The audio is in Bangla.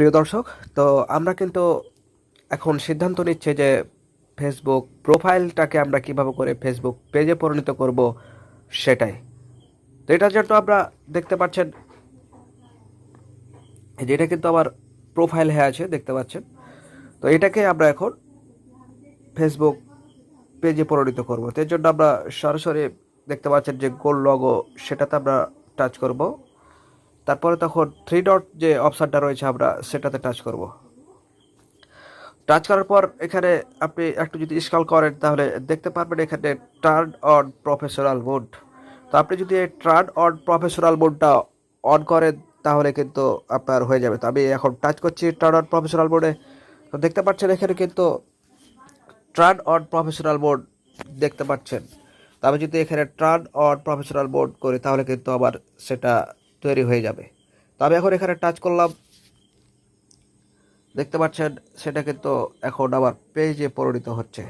প্রিয় দর্শক, তো আমরা কিন্তু এখন সিদ্ধান্ত নিচ্ছে যে ফেসবুক প্রোফাইলটাকে আমরা কীভাবে করে ফেসবুক পেজে পরিণত করব সেটাই। তো এটার জন্য আমরা দেখতে পাচ্ছেন, এই যে এটা কিন্তু আমার প্রোফাইল হয়ে আছে, দেখতে পাচ্ছেন। তো এটাকে আমরা এখন ফেসবুক পেজে পরিণত করব। তো এর জন্য আমরা সরাসরি দেখতে পাচ্ছেন যে গোল লগো সেটাতে আমরা টাচ করব। তারপরে তখন থ্রি ডট যে অপশানটা রয়েছে আমরা সেটাতে টাচ করব। টাচ করার পর এখানে আপনি একটু যদি স্কল করেন তাহলে দেখতে পারবেন এখানে টার্ন অন প্রফেশনাল মোড তো আপনি যদি এই টার্ন অন প্রফেশনাল মোডটা অন করেন তাহলে কিন্তু আপনার হয়ে যাবে। তো আমি এখন টাচ করছি টার্ন অন প্রফেশনাল মোডে তো দেখতে পাচ্ছেন এখানে কিন্তু টার্ন অন প্রফেশনাল মোড দেখতে পাচ্ছেন। তো আমি যদি এখানে টার্ন অন প্রফেশনাল মোড করি তাহলে কিন্তু আবার সেটা তৈরি হয়ে যাবে। তো আমি এখন এখানে টাচ করলাম। দেখতে পাচ্ছেন, সেটা কিন্তু এখন আবার পেজে পরিণত হচ্ছে।